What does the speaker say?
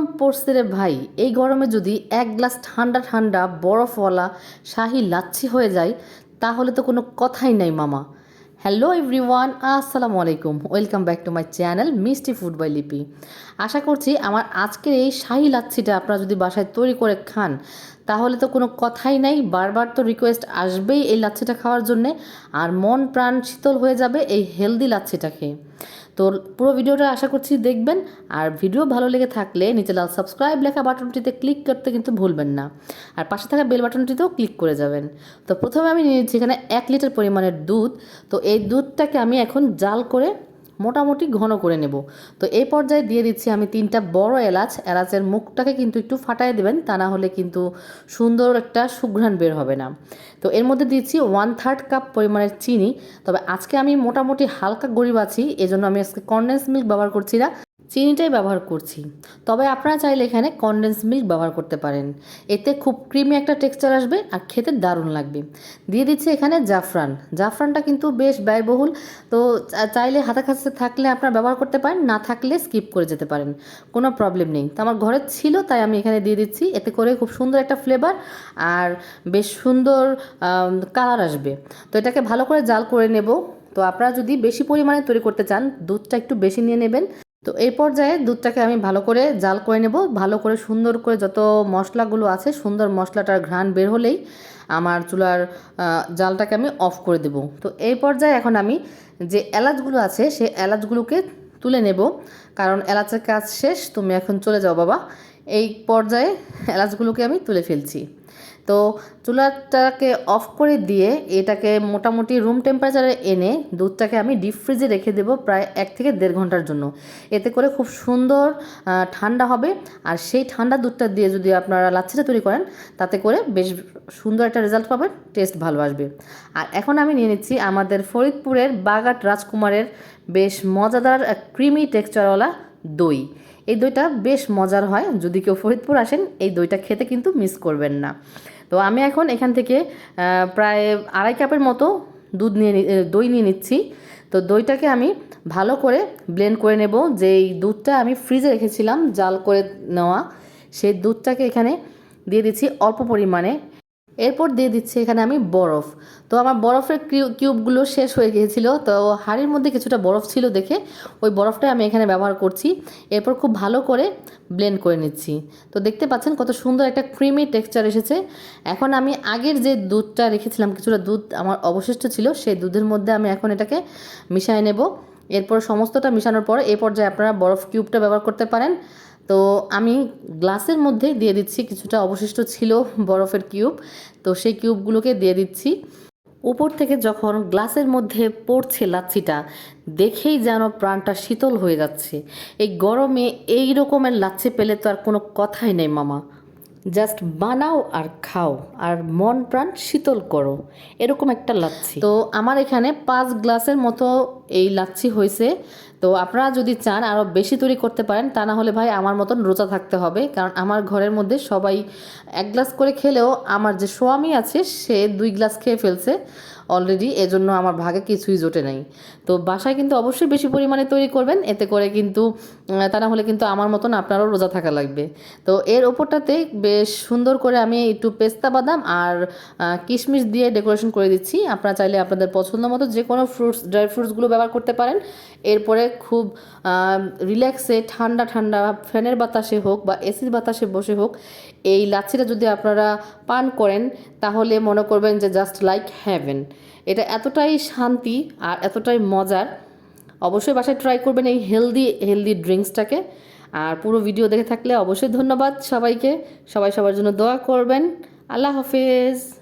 গরম পড়ছে রে ভাই। এই গরমে যদি এক গ্লাস ঠান্ডা ঠান্ডা বরফওয়ালা শাহি লাচ্ছি হয়ে যায়, তাহলে তো কোনো কথাই নাই মামা। হ্যালো এভরিওয়ান, আসসালামু আলাইকুম। Welcome back to my channel Mishti food by Lipi. আশা করছি আমার আজকের এই শাহি লাচ্ছিটা আপনারা যদি বাসায় তৈরি করে খান, তাহলে তো কোনো কথাই নাই। বারবার তো রিকোয়েস্ট আসবেই এই লাচ্ছিটা খাওয়ার জন্যে, আর মন প্রাণ শীতল হয়ে যাবে এই হেলদি লাচ্ছিটা খেয়ে। তো পুরো ভিডিওটা আশা করছি দেখবেন। আর ভিডিও ভালো লেগে থাকলে নিচে লাল সাবস্ক্রাইব লেখা বাটনটিতে ক্লিক করতে কিন্তু ভুলবেন না। আর পাশে থাকা বেল বাটনটিতেও ক্লিক করে যাবেন। তো প্রথমে আমি নিয়েছি এখানে এক লিটার পরিমাণের দুধ। তো এই দুধটাকে আমি এখন জাল করে মোটামুটি ঘন করে নেব। তো এই পর্যায়ে দিয়ে দিচ্ছি আমি তিনটা বড় এলাচ। এলাচের মুখটাকে কিন্তু একটু ফাটাই দেবেন, তা না হলে কিন্তু সুন্দর একটা সুঘ্রাণ বের হবে না। তো এর মধ্যে দিচ্ছি ওয়ান থার্ড কাপ পরিমাণের চিনি। তবে আজকে আমি মোটামুটি হালকা গরিব আছি, এজন্য আমি আজকে কনডেন্স মিল্ক ব্যবহার করছি না। চিনিটাই ব্যবহার করছি। তবে আপনারা চাইলে এখানে কনডেন্স মিল্ক ব্যবহার করতে পারেন। এতে খুব ক্রিমি একটা টেক্সচার আসবে আর খেতে দারুণ লাগবে। দিয়ে দিচ্ছি এখানে জাফরান। জাফরানটা কিন্তু বেশ ব্যয়বহুল। তো চাইলে হাতে কাছে থাকলে আপনারা ব্যবহার করতে পারেন, না থাকলে স্কিপ করে যেতে পারেন। কোনো প্রবলেম নেই। তো আমার ঘরে ছিল, তাই আমি এখানে দিয়ে দিচ্ছি। এতে করে খুব সুন্দর একটা ফ্লেভার আর বেশ সুন্দর কালার আসবে। তো এটাকে ভালো করে জাল করে নেব। তো আপনারা যদি বেশি পরিমাণে তৈরি করতে চান, দুধটা একটু বেশি নিয়ে নেবেন। তো এই পর্যায়ে দুধটাকে আমি ভালো করে জাল করে নেব। ভালো করে সুন্দর করে যত মশলাগুলো আছে, সুন্দর মশলাটার ঘ্রাণ বের হলেই আমার চুলার জালটাকে আমি অফ করে দেব। তো এই পর্যায়ে এখন আমি যে এলাচগুলো আছে সেই এলাচগুলোকে তুলে নেব। কারণ এলাচের কাজ শেষ, তুমি এখন চলে যাও বাবা। এই পর্যায়ে এলাচগুলোকে আমি তুলে ফেলছি। তো চুলাটাকে অফ করে দিয়ে এটাকে মোটামুটি রুম টেম্পারেচারে এনে দুধটাকে আমি ডিপ ফ্রিজে রেখে দেবো প্রায় এক থেকে দেড় ঘণ্টার জন্য। এতে করে খুব সুন্দর ঠান্ডা হবে। আর সেই ঠান্ডা দুধটা দিয়ে যদি আপনারা লাচ্ছিটা তৈরি করেন, তাতে করে বেশ সুন্দর একটা রেজাল্ট পাবেন টেস্ট ভালো আসবে। আর এখন আমি নিয়ে নিচ্ছি আমাদের ফরিদপুরের বাগাট রাজকুমারের বেশ মজাদার ক্রিমি টেক্সচারওয়ালা দই। এই দইটা বেশ মজার হয়। যদি কেউ ফরিদপুর আসেন, এই দইটা খেতে কিন্তু মিস করবেন না। তো আমি এখন এখান থেকে প্রায় আড়াই কাপের মতো দুধ নিয়ে দই নিয়ে নিচ্ছি। তো দইটাকে আমি ভালো করে ব্লেন্ড করে নেব। যেই দুধটা আমি ফ্রিজে রেখেছিলাম জাল করে নেওয়া, সেই দুধটাকে এখানে দিয়ে দিচ্ছি অল্প পরিমাণে। এরপর দিয়ে দিচ্ছি এখানে আমি বরফ। তো আমার বরফের কিউবগুলো শেষ হয়ে গিয়েছিল। তো হাঁড়ির মধ্যে কিছুটা বরফ ছিল দেখে ওই বরফটাই আমি এখানে ব্যবহার করছি। এরপর খুব ভালো করে ব্লেন্ড করে নিচ্ছি। তো দেখতে পাচ্ছেন কত সুন্দর একটা ক্রিমি টেক্সচার এসেছে। এখন আমি আগের যে দুধটা রেখেছিলাম, কিছুটা দুধ আমার অবশিষ্ট ছিল, সেই দুধের মধ্যে আমি এখন এটাকে মিশিয়ে নেব। এরপর সমস্তটা মিশানোর পর এই পর্যায়ে আপনারা বরফ কিউবটা ব্যবহার করতে পারেন। তো আমি গ্লাসের মধ্যে দিয়ে দিচ্ছি, কিছুটা অবশিষ্ট ছিল বরফের কিউব। তো সেই কিউবগুলোকে দিয়ে দিচ্ছি। উপর থেকে যখন গ্লাসের মধ্যে পড়ছে লাচ্ছিটা, দেখেই যেন প্রাণটা শীতল হয়ে যাচ্ছে। এই গরমে এই রকমের লাচ্ছি পেলে তো আর কোনো কথাই নেই, মামা। জাস্ট বানাও আর খাও, আর মন প্রাণ শীতল করো। এরকম একটা লাচ্ছি। তো আমার এখানে পাঁচ গ্লাসের মতো এই লাচ্ছি হয়েছে। তো আপনারা যদি চান আরও বেশি তৈরি করতে পারেন, তা না হলে ভাই আমার মতন রোজা থাকতে হবে। কারণ আমার ঘরের মধ্যে সবাই এক গ্লাস করে খেলেও আমার যে স্বামী আছে, সে দুই গ্লাস খেয়ে ফেলছে। অলরেডি এজন্য আমার ভাগে কিছুই জোটে নাই। তো বাসায় কিন্তু অবশ্যই বেশি পরিমাণে তৈরি করবেন, এতে করে কিন্তু তা না হলে কিন্তু আমার মতন আপনারও রোজা থাকা লাগবে। তো এর ওপরটাতে বেশ সুন্দর করে আমি একটু পেস্তা বাদাম আর কিশমিশ দিয়ে ডেকোরেশন করে দিচ্ছি। আপনারা চাইলে আপনাদের পছন্দ মতো যে কোনো ফ্রুটস, ড্রাই ফ্রুটসগুলো ব্যবহার করতে পারেন। এরপরে খুব রিল্যাক্সে ঠান্ডা ঠান্ডা ফ্যানের বাতাসে হোক বা এসির বাতাসে বসে হোক, এই লাচ্ছিটা যদি আপনারা পান করেন, তাহলে মনে করবেন যে জাস্ট লাইক হ্যাভেন। এটা এতটাই শান্তি আর এতটাই মজার। অবশ্যই বাসায় ট্রাই করবেন এই হেলদি হেলদি ড্রিঙ্কসটাকে আর পুরো ভিডিও দেখে থাকলে অবশ্যই ধন্যবাদ সবাইকে। সবাই সবার জন্য দোয়া করবেন। আল্লাহ হাফেজ।